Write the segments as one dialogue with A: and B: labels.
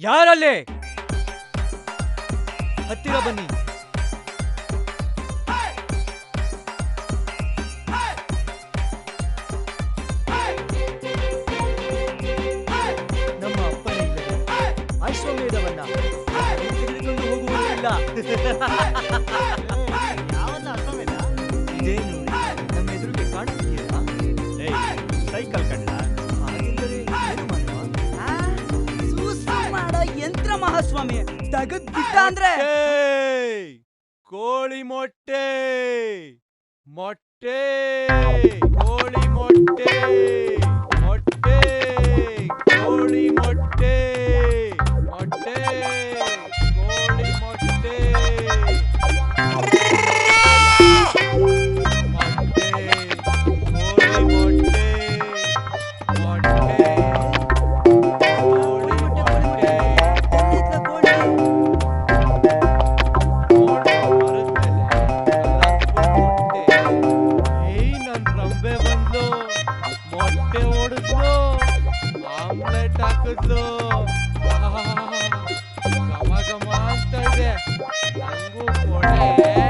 A: ಯಾರಲ್ಲಿ? ಹತ್ತಿರ ಬನ್ನಿ. ನಮ್ಮ ಅಪ್ಪನೇ ಇಲ್ಲದೆ ಅಶ್ವಮೇಧವನ್ನ ತೆಗೆದುಕೊಂಡು ಹೋಗುವುದಿಲ್ಲ. ಇದೇ
B: ಮಹಾಸ್ವಾಮಿ ತೆಗದ್ ಬಿಟ್ಟ ಅಂದ್ರೆ?
C: ಕೋಳಿ ಮೊಟ್ಟೆ. ಮೊಟ್ಟೆ. ಕೋಳಿ ಮೊಟ್ಟೆ. ನಂಗೂ ಕೊಡೆ ನಾನು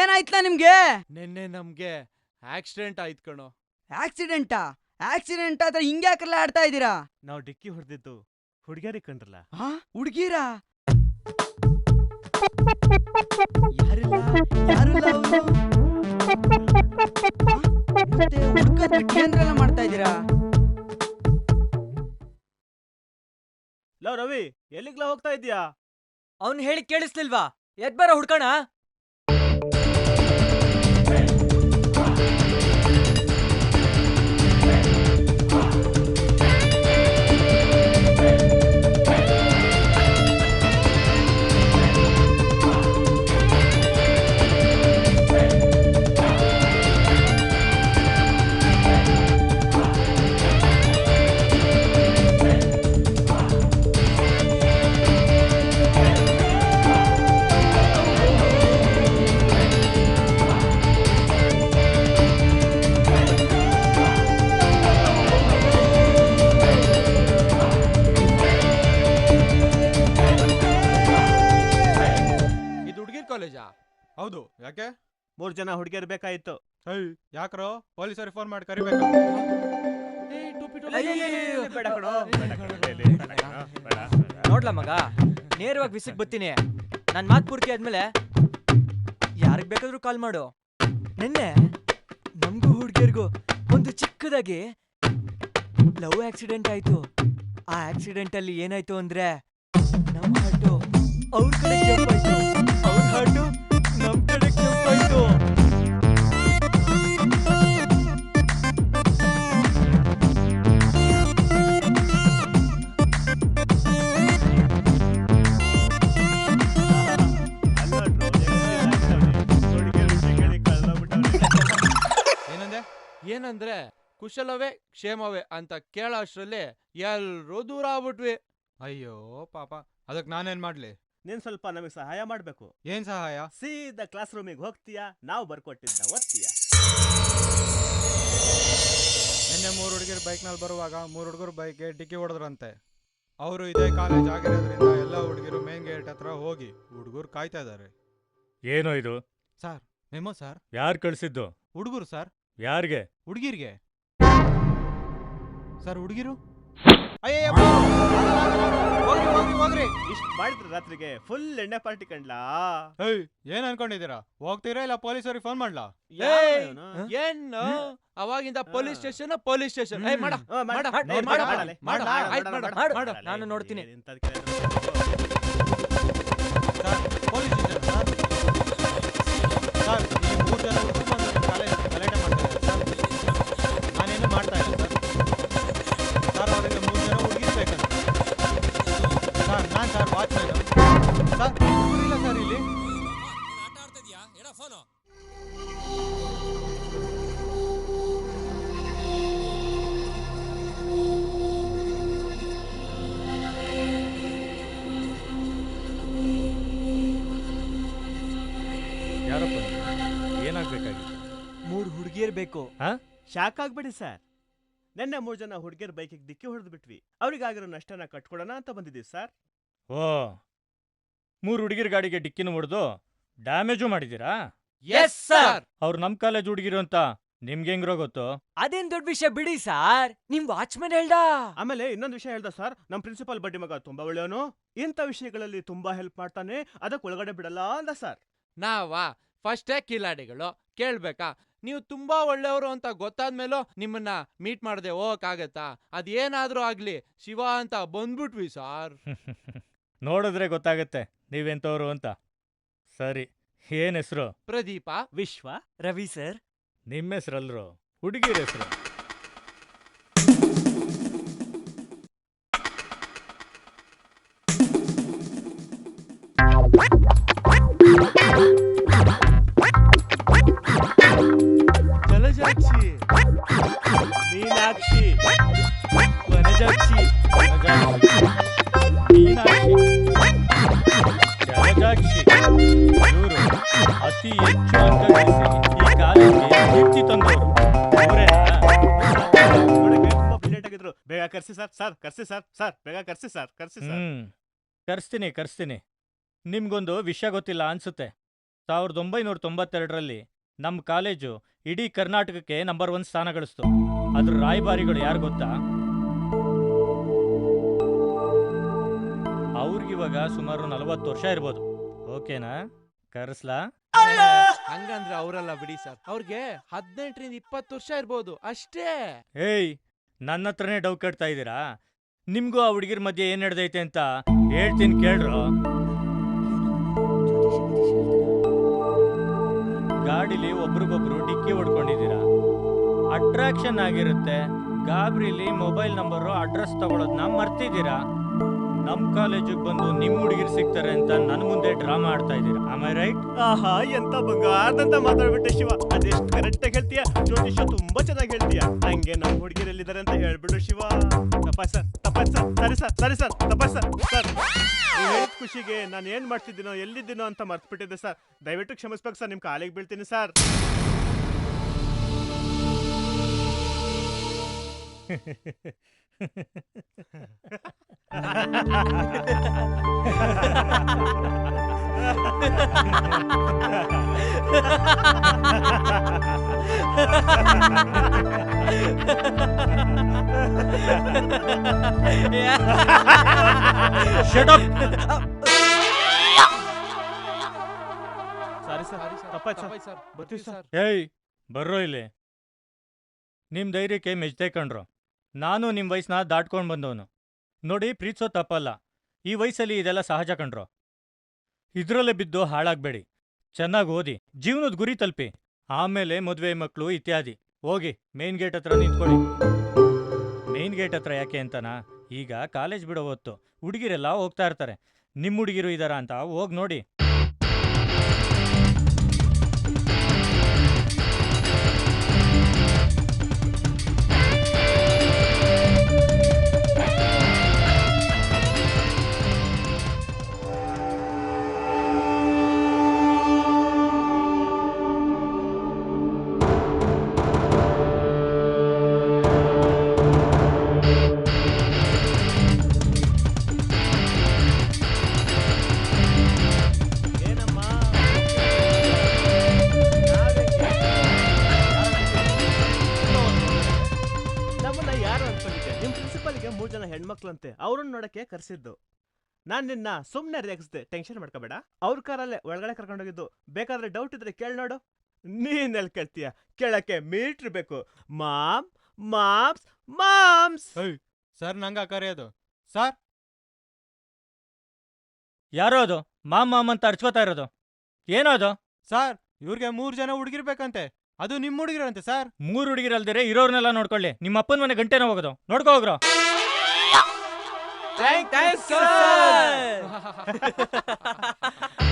B: ಏನಾಯ್ತಲ್ಲ ನಿಮ್ಗೆ?
C: ನಿನ್ನೆ ನಮ್ಗೆ ಆಕ್ಸಿಡೆಂಟ್ ಆಯ್ತು ಕಣೋ.
B: ಆಕ್ಸಿಡೆಂಟಾ ಆಕ್ಸಿಡೆಂಟ್ ಆದ್ರೆ ಹಿಂಗ್ಯಾಕರ್ಲ ಆಡ್ತಾ ಇದ್ದೀರಾ?
D: ನಾವು ಡಿಕ್ಕಿ ಹೊಡೆದಿದ್ದು ಹುಡುಗಿಯರಿ ಕಂಡ್ರಲ್ಲ.
B: ಹಾ ಹುಡ್ಗೀರಾ? ಯಾರಿಲ್ಲ? ಯಾರಿಲ್ಲ ಅವ್ರು? ಮತ್ತೆ ಹುಡ್ಕದ್ ಬಿಟ್ಟು ಏನ್ರೆಲ್ಲ ಮಾಡ್ತಾ ಇದ್ದೀರಾ?
D: ಲವ್ ರವಿ ಎಲ್ಲಿಗ್ಲ ಹೋಗ್ತಾ ಇದೀಯಾ
A: ಅವ್ನು ಹೇಳಿ ಕೇಳಿಸ್ಲಿಲ್ವಾ? ಎದ್ ಬರ ಹುಡ್ಕಣ?
D: ಮೂರ್ ಜನ ಹುಡುಗಿಯರ್ ಬೇಕಾಯ್ತು
E: ಯಾಕ್ರೋ ಯಾಕ್ರೋ ಪೊಲೀಸರಿಗೆ ಫೋನ್ ಮಾಡಿ ಕರಿಬೇಕು.
A: ನೋಡ್ಲ ಮಗ ನೇರವಾಗಿ ವಿಸಿಕ್ ಬತ್ತೀನಿ ನನ್ ಮಾತ್ ಪೂರ್ತಿ ಆದ್ಮೇಲೆ ಯಾರಿಗ್ ಬೇಕಾದ್ರೂ ಕಾಲ್ ಮಾಡು ನಿನ್ನೆ ನಮ್ಗೂ ಹುಡುಗಿಯರಿಗೂ ಒಂದು ಚಿಕ್ಕದಾಗಿ ಲವ್ ಆಕ್ಸಿಡೆಂಟ್ ಆಯ್ತು ಆ ಆಕ್ಸಿಡೆಂಟ್ ಅಲ್ಲಿ ಏನಾಯ್ತು ಅಂದ್ರೆ ನಮ್ಮ ಹಾಟು ಅವ್ರ ಕಡೆ ಜಂಪ್ ಆಯ್ತು ಅವ್ರ ಹಾರ್ಟು
C: ಏನಂದ್ರೆ ಕುಶಲವೇ ಕ್ಷೇಮವೇ ಅಂತ ಕೇಳೋ ಅಷ್ಟ್ರಲ್ಲಿ ಎಲ್ರೂ ದೂರ ಆಗ್ಬಿಟ್ವಿ.
E: ಅಯ್ಯೋ ಪಾಪ. ಅದಕ್ಕೆ ನಾನೇನ್ ಮಾಡ್ಲಿ?
D: ನೀನ್ ಸ್ವಲ್ಪ ನಮಗೆ ಸಹಾಯ ಮಾಡ್ಬೇಕು.
E: ಏನ್ ಸಹಾಯ?
D: ಸೀದಾ ಕ್ಲಾಸ್ ರೂಮಿಗೆ ಹೋಗ್ತೀಯಾ? ನಾವು ಬರ್ಕೊಟ್ಟಿದ್ದ ಓದ್ತೀಯ?
E: ನಿನ್ನೆ ಮೂರು ಹುಡುಗಿರು ಬೈಕ್ನಲ್ಲಿ ಬರುವಾಗ ಮೂರು ಹುಡುಗರು ಬೈಕ್ಗೆ ಡಿಕ್ಕಿ ಹೊಡೆದ್ರಂತೆ. ಅವರು ಇದೇ ಕಾಲೇಜ್ ಆಗಿರೋದ್ರಿಂದ ಎಲ್ಲ ಹುಡುಗಿರು ಮೇನ್ ಗೇಟ್ ಹತ್ರ ಹೋಗಿ ಹುಡುಗರು ಕಾಯ್ತಾ ಇದ್ದಾರೆ
F: ಏನೋ ಇದು?
E: Sir memo sir?
F: ಯಾರು ಕಳಿಸಿದ್ದು?
E: ಹುಡುಗರು ಸರ್?
F: ಯಾರಿಗೆ?
E: ಹುಡುಗಿರ್ಗೆ. ಸರ್ ಹುಡುಗಿರು?
D: ಇಷ್ಟ ಮಾಡಿದ್ರೆ ರಾತ್ರಿಗೆ. ಫುಲ್ ಎಣ್ಣೆ ಪಾರ್ಟಿ ಕಂಡ್ಲಾ?
E: ಏಯ್ ಏನ್ ಅನ್ಕೊಂಡಿದ್ದೀರಾ? ಹೋಗ್ತೀರಾ ಇಲ್ಲ ಪೊಲೀಸ್ ಅವ್ರಿಗೆ ಫೋನ್ ಮಾಡ್ಲಾ
C: ಏಯ್!
D: ಯಾವನು?
C: ಏನು? ಅವಾಗಿಂದ ಪೊಲೀಸ್ ಸ್ಟೇಷನ್ ಪೊಲೀಸ್ ಸ್ಟೇಷನ್ ಮಾಡ. ಮಾಡ
D: ಮಾಡ ಮಾಡ.
C: ಮಾಡ
D: ನೋಡು,
C: ಮಾಡು,
D: ಮಾಡಲೆ,
C: ಮಾಡು,
D: ಮಾಡು,
C: ಆಯ್ತು,
D: ಮಾಡು,
C: ಮಾಡು,
D: ಮಾಡು,
A: ಮಾಡು.
D: ಮಾಡು.
A: ನಾನು ನೋಡ್ತೀನಿ.
D: ಕೇಳಿದ್ರೆ.
F: ಏನಾಗ್ಬೇಕಾಗಿತ್ತು
A: ಮೂರ್ ಹುಡುಗಿಯರ್ ಬೇಕು.
D: ಶಾಕ್ ಆಗ್ಬೇಡಿ ಸರ್. ನಿನ್ನೆ ಮೂರು ಜನ ಹುಡುಗಿಯರ್ ಬೈಕಿಗೆ ಡಿಕ್ಕಿ ಹೊಡೆದು ಬಿಟ್ವಿ ಅವ್ರಿಗಾಗಿರೋ ನಷ್ಟನ ಕಟ್ಕೊಡೋಣ ಅಂತ ಬಂದಿದ್ದೀವಿ ಸರ್.
F: ಓ ಮೂರು ಹುಡುಗಿರ ಗಾಡಿಗೆ ಡಿಕ್ಕಿನ ಹೊಡೆದು ಡ್ಯಾಮೇಜು ಮಾಡಿದ್ದೀರಾ?
C: ಎಸ್ ಸರ್
F: ಅವ್ರು ನಮ್ಮ ಕಾಲೇಜ್ ಹುಡುಗಿರು ಅಂತ ನಿಮ್ಗೆ ಹೆಂಗ್ರೋ ಗೊತ್ತು?
A: ಅದೇನ್ ದೊಡ್ಡ ವಿಷಯ ಬಿಡಿ ಸರ್. ನಿಮ್ ವಾಚ್ಮನ್ ಹೇಳ್ದ?
D: ಆಮೇಲೆ ಇನ್ನೊಂದು ವಿಷಯ ಹೇಳ್ದ ಸರ್. ನಮ್ಮ ಪ್ರಿನ್ಸಿಪಾಲ್ ಬಡ್ಡಿ ಮಗ ತುಂಬಾ ಒಳ್ಳೆಯವನು. ಇಂಥ ವಿಷಯಗಳಲ್ಲಿ ತುಂಬಾ ಹೆಲ್ಪ್ ಮಾಡ್ತಾನೆ. ಅದಕ್ಕೆ ಒಳಗಡೆ ಬಿಡಲ್ಲ ಅಂದ ಸರ್.
C: ನಾವಾ? ಫಸ್ಟೇ ಕಿಲಾಡಿಗಳು ಕೇಳ್ಬೇಕಾ? ನೀವು ತುಂಬಾ ಒಳ್ಳೆಯವರು ಅಂತ ಗೊತ್ತಾದ್ಮೇಲೂ ನಿಮ್ಮನ್ನ ಮೀಟ್ ಮಾಡದೆ ಹೋಗಕ್ಕಾಗತ್ತಾ? ಅದೇನಾದರೂ ಆಗ್ಲಿ ಶಿವ ಅಂತ ಬಂದ್ಬಿಟ್ವಿ ಸಾರ್.
F: ನೋಡಿದ್ರೆ ಗೊತ್ತಾಗತ್ತೆ ನೀವೆಂತವ್ರು ಅಂತ. ಸರಿ ಏನ್ ಹೆಸರು?
C: ಪ್ರದೀಪ
D: ವಿಶ್ವ
A: ರವಿ ಸರ್.
F: ನಿಮ್ಮ ಹೆಸರಲ್ರು? ಹುಡುಗಿರ ಹೆಸರು?
D: ಕರ್ಸಿ ಸರ್ ಸರ್ ಕರ್ಸಿ ಸರ್ ಸರ್ ಬೇಗ ಕರ್ಸಿ ಸರ್ ಕರ್ಸಿ ಸರ್.
F: ಹ್ಮ್ ಕರ್ಸ್ತೀನಿ ಕರ್ಸ್ತೀನಿ. ನಿಮ್ಗೊಂದು ವಿಷಯ ಗೊತ್ತಿಲ್ಲ ಅನ್ಸುತ್ತೆ. ಸಾವಿರದ ಒಂಬೈನೂರ ತೊಂಬತ್ತೆರಡರಲ್ಲಿ ನಮ್ಮ ಕಾಲೇಜು ಇಡೀ ಕರ್ನಾಟಕಕ್ಕೆ ನಂಬರ್ ಒನ್ ಸ್ಥಾನ ಗಳಿಸ್ತು. ಅದ್ರ ರಾಯಭಾರಿಗಳು ಯಾರು ಗೊತ್ತಾ? ಅವ್ರಿಗಿವಾಗ ಸುಮಾರು ನಲವತ್ತು ವರ್ಷ ಇರ್ಬೋದು. ಓಕೆನಾ? ಕರೆಸ್ಲಾ?
C: ಹಂಗಂದ್ರೆ ಅವರಲ್ಲ ಬಿಡಿ ಸರ್. ಅವ್ರಿಗೆ ಹದಿನೆಂಟರಿಂದ ಇಪ್ಪತ್ತು ವರ್ಷ ಇರ್ಬೋದು ಅಷ್ಟೇ.
F: ಏಯ್ ನನ್ನ ಹತ್ರನೇ ಡೌ ಕಟ್ತಾ ಇದ್ದೀರಾ? ನಿಮಗೂ ಆ ಹುಡುಗಿರ ಮಧ್ಯೆ ಏನು ನಡೆದೈತೆ ಅಂತ ಹೇಳ್ತೀನಿ ಕೇಳ್ರು. ಗಾಡೀಲಿ ಒಬ್ರಿಗೊಬ್ರು ಡಿಕ್ಕಿ ಹೊಡ್ಕೊಂಡಿದ್ದೀರಾ? ಅಟ್ರಾಕ್ಷನ್ ಆಗಿರುತ್ತೆ. ಗಾಬ್ರಿಲಿ ಮೊಬೈಲ್ ನಂಬರು ಅಡ್ರೆಸ್ ತಗೊಳೋದನ್ನ ಮರ್ತಿದ್ದೀರಾ? ನಮ್ ಕಾಲೇಜಿಗೆ ಬಂದು ನಿಮ್ ಹುಡುಗಿರ್ ಸಿಗ್ತಾರೆ ಅಂತ ನನ್ ಮುಂದೆ ಡ್ರಾಮಾ ಆಡ್ತಾ ಇದ್ದೀರಾ? ಐ ರೈಟ್
D: ಆಹಾ ಎಂತ ಬಂಗಾರದಂತ ಮಾತಾಡ್ಬಿಟ್ಟೆ ಶಿವ. ಅದೆಷ್ಟು ಕರೆಕ್ಟ್ ಆಗಿ ಹೇಳ್ತೀಯ? ಜ್ಯೋತಿಷ ತುಂಬಾ ಚೆನ್ನಾಗಿ ಹೇಳ್ತೀಯ. ಹಂಗೆ ನಮ್ಮ ಹುಡುಗಿರಲ್ಲಿದ್ದಾರೆ ಅಂತ ಹೇಳ್ಬಿಡು ಶಿವ. ತಪಸ್ ಸರ್ ತಪಸ್ ಸರ್. ಸರಿ ಸರ್ ಸರಿ ಸರ್ ತಪಸ್ ಸರ್ ಸರ್. ಹೇಳಿದ ಖುಷಿಗೆ ನಾನು ಏನ್ ಮಾಡ್ತಿದ್ದೀನೋ ಎಲ್ಲಿದ್ದೀನೋ ಅಂತ ಮರ್ತ್ಬಿಟ್ಟಿದ್ದೆ ಸರ್. ದಯವಿಟ್ಟು ಕ್ಷಮಿಸ್ಬೇಕು ಸರ್ ನಿಮ್ ಕಾಲಿಗೆ ಬೀಳ್ತೀನಿ sir.
F: Shut up
D: sorry sir ತಪ್ಪಾಯ್ತು ಸರ್
C: ತಪ್ಪಾಯ್ತು ಸರ್
D: ಬರ್ತೀವಿ ಸರ್
F: ಏಯ್ ಬರ್ರೋ ಇಲ್ಲಿ ನಿಮ್ ಧೈರ್ಯಕ್ಕೆ ಮೆಚ್ತೆ ಕಣ್ರು ನಾನು ನಿಮ್ಮ ವಯಸ್ಸನ್ನ ದಾಟ್ಕೊಂಡು ಬಂದವನು. ನೋಡಿ, ಪ್ರೀತಿಸೋ ತಪ್ಪಲ್ಲ. ಈ ವಯಸ್ಸಲ್ಲಿ ಇದೆಲ್ಲ ಸಹಜ ಕಣ್ರು. ಇದರಲ್ಲೇ ಬಿದ್ದು ಹಾಳಾಗ್ಬೇಡಿ. ಚೆನ್ನಾಗಿ ಓದಿ. ಜೀವನದ ಗುರಿ ತಲುಪಿ. ಆಮೇಲೆ ಮದುವೆ ಮಕ್ಕಳು ಇತ್ಯಾದಿ. ಹೋಗಿ, ಮೇನ್ ಗೇಟ್ ಹತ್ರ ನಿಂತ್ಕೊಳ್ಳಿ. ಮೇನ್ ಗೇಟ್ ಹತ್ರ ಯಾಕೆ ಅಂತನಾ? ಈಗ ಕಾಲೇಜ್ ಬಿಡೋ ಹೊತ್ತು. ಹುಡುಗಿರೆಲ್ಲ ಹೋಗ್ತಾ ಇರ್ತಾರೆ. ನಿಮ್ಮ ಹುಡುಗಿರು ಇದಾರ ಅಂತ ಹೋಗಿ ನೋಡಿ.
D: ಅವ್ರನ್ನ ನೋಡಕ್ಕೆ ಕರೆಸಿದ್ದು. ನಾನ್ ನಿನ್ನ ಸುಮ್ನೆ ರೇಗಿಸ್ದೆ ಟೆನ್ಷನ್ ಮಾಡ್ಕೋಬೇಡ. ಅವ್ರ ಕಾರಲ್ಲೇ ಒಳಗಡೆ ಕರ್ಕೊಂಡೋಗಿದ್ದು ಬೇಕಾದ್ರೆ ಡೌಟ್ ಇದ್ರೆ ಕೇಳಿ ನೋಡು. ನೀನ್ ಎಲ್ಲಿ ಕೇಳ್ತೀಯ? ಕೇಳಕ್ಕೆ ಮೀಟ್ರ್ ಬೇಕು. Ma'am moms moms.
E: ಸರ್ ನಂಗ ಕರೆಯೋದು ಸರ್.
F: ಯಾರೋ ಅದು? ಮಾಮ್ ಮಾಮ್ ಅಂತ ಅರ್ಚ್ಕೋತಾ ಇರೋದು. ಏನೋ ಅದು?
E: ಸರ್ ಇವ್ರಿಗೆ ಮೂರು ಜನ ಹುಡುಗಿರ್ಬೇಕಂತೆ. ಅದು ನಿಮ್ಮ ಹುಡುಗಿರಂತೆ ಸರ್.
F: ಮೂರು ಹುಡುಗಿರಲ್ದಿರೆ ಇರೋರ್ನೆಲ್ಲ ನೋಡ್ಕೊಳ್ಳಿ. ನಿಮ್ಮ ಅಪ್ಪನ ಮನೆ ಗಂಟೆನ ಹೋಗೋದು ನೋಡ್ಕೋ ಹೋಗ್ರೋ ಥ್ಯಾಂಕ್ ಥ್ಯಾಂಕ್ ಸರ್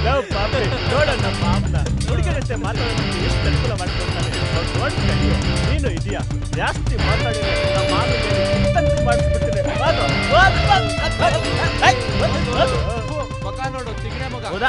D: ಲವ್ ಪಾಪಿ ನೋಡಣ್ಣ ಪಾಪನ ಹುಡುಗರಂತೆ ಮಾತಾಡೋದಕ್ಕೆ ಎಷ್ಟು ಅನುಕೂಲ ಮಾಡ್ಕೊಡ್ತಾನೆ ದೊಡ್ಡ ಕಡಿಯೋ ನೀನು ಇದೆಯಾ? ಜಾಸ್ತಿ ಮಾತಾಡಿದ್ರೆ ನಮ್ಮ ಮಾತು ಇತ್ತಂತೆ ಮಾಡಿಸ್ಬಿಟ್ಟಿದೆ ಮಗ ನೋಡು ತಿಗಣೆ ಮಗ. ಹೌದಾ?